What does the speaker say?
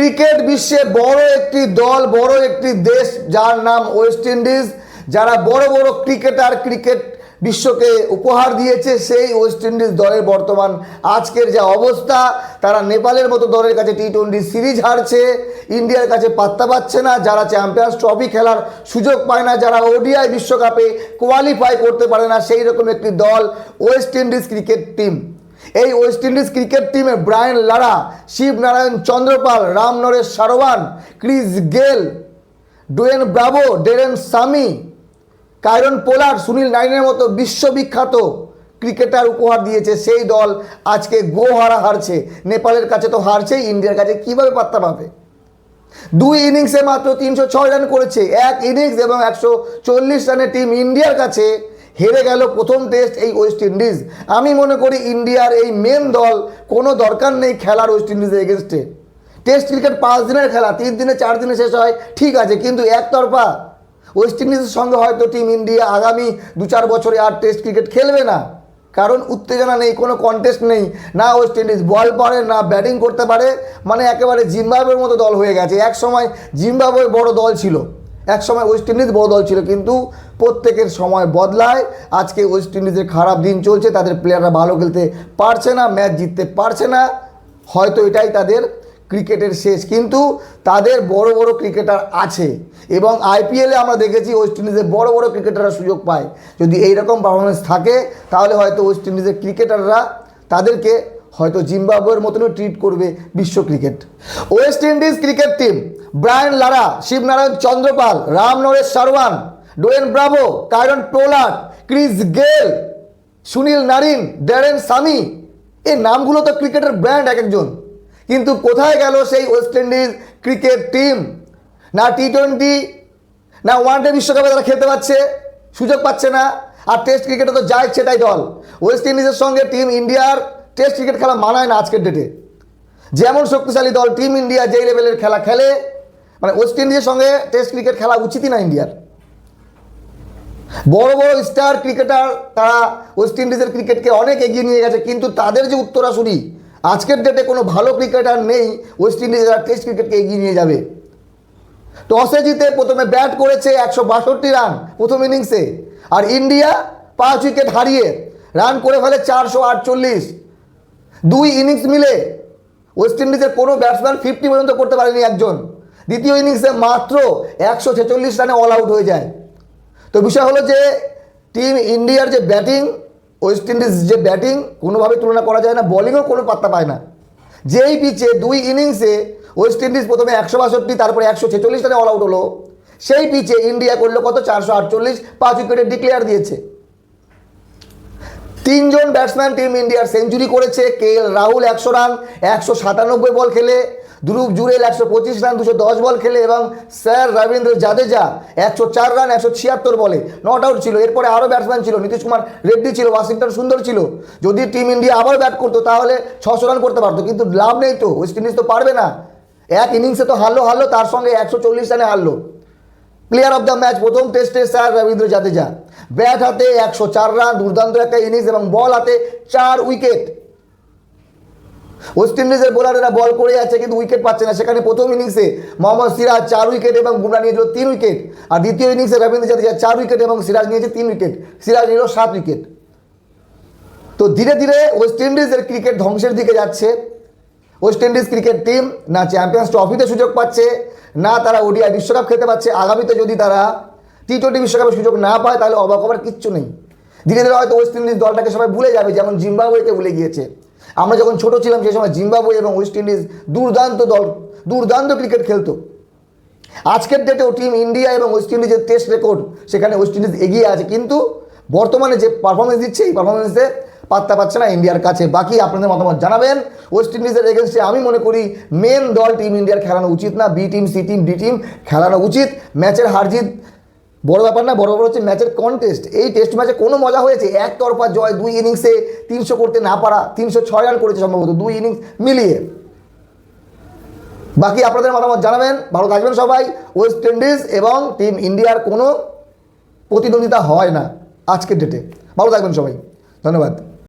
Cricket বিশ্বে বড় একটি দল, বড় একটি দেশ যার নাম ওয়েস্ট ইন্ডিজ। যারা বড় বড় ক্রিকেটার ক্রিকেট বিশ্বকে উপহার দিয়েছে, সেই ওয়েস্ট ইন্ডিজ দলের বর্তমান আজকের যা অবস্থা, তারা নেপালের মতো দলের কাছে টি টোয়েন্টি সিরিজ হারছে, ইন্ডিয়ার কাছে পাত্তা পাচ্ছে না, যারা চ্যাম্পিয়ন্স ট্রফি খেলার সুযোগ পায় না, যারা ওডিআই বিশ্বকাপে কোয়ালিফাই করতে পারে না, সেই রকম একটি দল ওয়েস্ট ইন্ডিজ ক্রিকেট টিম এই ওয়েস্ট ইন্ডিজ ক্রিকেট টিমে Brian Lara, Shivnarine Chanderpaul, Ramnaresh Sarwan Chris Gayle, Dwayne Bravo, Darren Sammy Kieron Pollard, Sunil নাইনের মতো বিশ্ববিখ্যাত ক্রিকেটার উপহার দিয়েছে সেই দল। আজকে গোহারা হারছে। নেপালের কাছে তো হারছেই, ইন্ডিয়ার কাছে কীভাবে পাত্তা পাবে? দুই ইনিংসে মাত্র তিনশো ছয় রান করেছে। এক ইনিংস এবং একশো চল্লিশ রানে টিম ইন্ডিয়ার কাছে হেরে গেল প্রথম টেস্ট এই ওয়েস্ট ইন্ডিজ আমি মনে করি ইন্ডিয়ার এই মেন দল, কোনো দরকার নেই খেলার ওয়েস্ট ইন্ডিজের এগেনস্টে টেস্ট ক্রিকেট পাঁচ দিনের খেলা, তিন দিনে চার দিনে শেষ হয়, ঠিক আছে, কিন্তু একতরফা। ওয়েস্ট ইন্ডিজের সঙ্গে হয়তো টিম ইন্ডিয়া আগামী দু চার বছরে আর টেস্ট ক্রিকেট খেলবে না। কারণ উত্তেজনা নেই, কোনো কন্টেস্ট নেই। না ওয়েস্ট ইন্ডিজ বল পারে না ব্যাটিং করতে পারে। মানে একেবারে জিম্বাবুয়ের মতো দল হয়ে গেছে। এক সময় জিম্বাবুয়ে বড় দল ছিল। এক সময় ওয়েস্ট ইন্ডিজ বড় দল ছিল, কিন্তু প্রত্যেকের সময় বদলায়। আজকে ওয়েস্ট ইন্ডিজের খারাপ দিন চলছে, তাদের প্লেয়াররা ভালো খেলতে পারছে না ম্যাচ জিততে পারছে না। হয়তো এটাই তাদের ক্রিকেটের শেষ, কিন্তু তাদের বড় বড় ক্রিকেটার আছে। এবং আইপিএলে আমরা দেখেছি ওয়েস্ট ইন্ডিজের বড় বড় ক্রিকেটাররা সুযোগ পায়। যদি এই রকম পারফরমেন্স থাকে, তাহলে হয়তো ওয়েস্ট ইন্ডিজের ক্রিকেটাররা তাদেরকে হয়তো জিম্বাবুয়ের মতনই ট্রিট করবে বিশ্ব cricket West Indies cricket team Brian Lara Shivnarine Chanderpaul Ramnaresh Sarwan Dwayne Bravo Kieron taller Chris Gayle Sunil Narine Darren Sami এই নামগুলো তো ক্রিকেটের ব্র্যান্ড এক একজন। কিন্তু কোথায় গেল সেই ওয়েস্ট ইন্ডিজ ক্রিকেট টিম না টি টোয়েন্টি না ওয়ান ডে বিশ্বকাপে তারা খেলতে পারছে, সুযোগ পাচ্ছে না, আর টেস্ট ক্রিকেটে তো যায় সেটাই দল। ওয়েস্ট ইন্ডিজের সঙ্গে টিম ইন্ডিয়ার টেস্ট ক্রিকেট খেলা মানায় না আজকের ডেটে যেমন শক্তিশালী দল টিম ইন্ডিয়া যেই লেভেলের খেলা খেলে মানে ওয়েস্ট ইন্ডিজের সঙ্গে টেস্ট ক্রিকেট খেলা উচিতই না ইন্ডিয়ার বড় বড় স্টার ক্রিকেটার তারা ওয়েস্ট ইন্ডিজের ক্রিকেটকে অনেক এগিয়ে নিয়ে গেছে, কিন্তু তাদের যে উত্তরাসুরি, আজকের ডেটে কোনো ভালো ক্রিকেটার নেই ওয়েস্ট ইন্ডিজ যারা টেস্ট ক্রিকেটকে এগিয়ে নিয়ে যাবে। টসে জিতে প্রথমে ব্যাট করেছে একশো বাষট্টি রান প্রথম ইনিংসে আর ইন্ডিয়া পাঁচ উইকেট হারিয়ে রান করে ফেলে চারশো আটচল্লিশ। দুই ইনিংস মিলে ওয়েস্ট ইন্ডিজের কোনো ব্যাটসম্যান ফিফটি পর্যন্ত করতে পারেনি একজন। দ্বিতীয় ইনিংসে মাত্র একশো ছেচল্লিশ রানে অল আউট হয়ে যায়। তো বিষয় হলো যে টিম ইন্ডিয়ার যে ব্যাটিং ওয়েস্ট ইন্ডিজ যে ব্যাটিং কোনোভাবে তুলনা করা যায় না বলিংও কোনো পাত্তা পায় না। যেই পিচে দুই ইনিংসে ওয়েস্ট ইন্ডিজ প্রথমে একশো বাষট্টি, তারপরে একশো ছেচল্লিশ রানে অল আউট হলো। সেই পিচে ইন্ডিয়া করল কত? চারশো আটচল্লিশ, পাঁচ উইকেটে ডিক্লেয়ার দিয়েছে। তিনজন ব্যাটসম্যান টিম ইন্ডিয়ার সেঞ্চুরি করেছে। কে এল রাহুল একশো রান একশো সাতানব্বই বল খেলে। ধ্রুব জুরেল একশো পঁচিশ রান দুশো দশ বল খেলে এবং স্যার রবীন্দ্র জাদেজা একশো চার রান একশো ছিয়াত্তর বলে নট আউট ছিল। এরপরে আরও ব্যাটসম্যান ছিল। নীতিশ কুমার রেড্ডি ছিল। ওয়াশিংটন সুন্দর ছিল। যদি টিম ইন্ডিয়া আবার ব্যাট করতো, তাহলে ছশো রান করতে পারতো। কিন্তু লাভ নেই তো। ওয়েস্ট ইন্ডিজ তো পারবে না। এক ইনিংসে তো হারলো হারলো, তার সঙ্গে একশো চল্লিশ রানে হারলো। প্লেয়ার অফ দ্য ম্যাচ প্রথম টেস্টে স্যার রবীন্দ্র জাদেজা ব্যাট হাতে একশো চার রান, দুর্দান্ত একটা ইনিংস এবং বল হাতে চার উইকেট। ওয়েস্ট ইন্ডিজের বোলারেরা বল করে যাচ্ছে কিন্তু উইকেট পাচ্ছে না। সেখানে প্রথম ইনিংসে মোহাম্মদ সিরাজ চার উইকেট এবং বুমরা নিয়েছিল তিন উইকেট। আর দ্বিতীয় ইনিংসে রবীন্দ্র জাদেজা চার উইকেট এবং সিরাজ নিয়েছে তিন উইকেট। সিরাজ নিল সাত উইকেট। তো ধীরে ধীরে ওয়েস্ট ইন্ডিজের ক্রিকেট ধ্বংসের দিকে যাচ্ছে। ওয়েস্ট ইন্ডিজ ক্রিকেট টিম না চ্যাম্পিয়ন্স ট্রফিতে সুযোগ পাচ্ছে, না তারা ওডিআই বিশ্বকাপ খেতে পাচ্ছে আগামীতে যদি তারা টি টোয়েন্টি বিশ্বকাপের সুযোগ না পায়, তাহলে অবাক হবার কিচ্ছু নেই। ধীরে ধীরে হয়তো ওয়েস্ট ইন্ডিজ দলটাকে সবাই ভুলে যাবে, যেমন জিম্বাবুয়েকে ভুলে গিয়েছে। আমরা যখন ছোট ছিলাম, সেই সময় জিম্বাবুয়ে এবং ওয়েস্ট ইন্ডিজ দুর্দান্ত দল, দুর্দান্ত ক্রিকেট খেলতো। আজকের ডেটেও টিম ইন্ডিয়া এবং ওয়েস্ট ইন্ডিজের টেস্ট রেকর্ড সেখানে ওয়েস্ট ইন্ডিজ এগিয়ে আছে। কিন্তু বর্তমানে যে পারফরমেন্স দিচ্ছে, এই পারফরমেন্সে পাত্তা পাচ্ছে না ইন্ডিয়ার কাছে। বাকি আপনাদের মতামত জানাবেন। ওয়েস্ট ইন্ডিজের এগেনস্টে আমি মনে করি মেন দল টিম ইন্ডিয়ার খেলানো উচিত না। B team C team D team খেলানো উচিত। ম্যাচের হারজিত বড় ব্যাপার না, বড় ব্যাপার হচ্ছে ম্যাচের কন্টেস্ট এই টেস্ট ম্যাচে কোনো মজা হয়েছে। এক একতরফা জয়, দুই ইনিংসে তিনশো করতে না পারা, তিনশো ছয় রান করেছে সম্ভবত, দুই ইনিংস মিলিয়ে। বাকি আপনাদের মতামত জানাবেন, ভালো থাকবেন সবাই ওয়েস্ট ইন্ডিজ এবং টিম ইন্ডিয়ার কোনো প্রতিদ্বন্দ্বিতা হয় না আজকের ডেটে ভালো থাকবেন সবাই, ধন্যবাদ।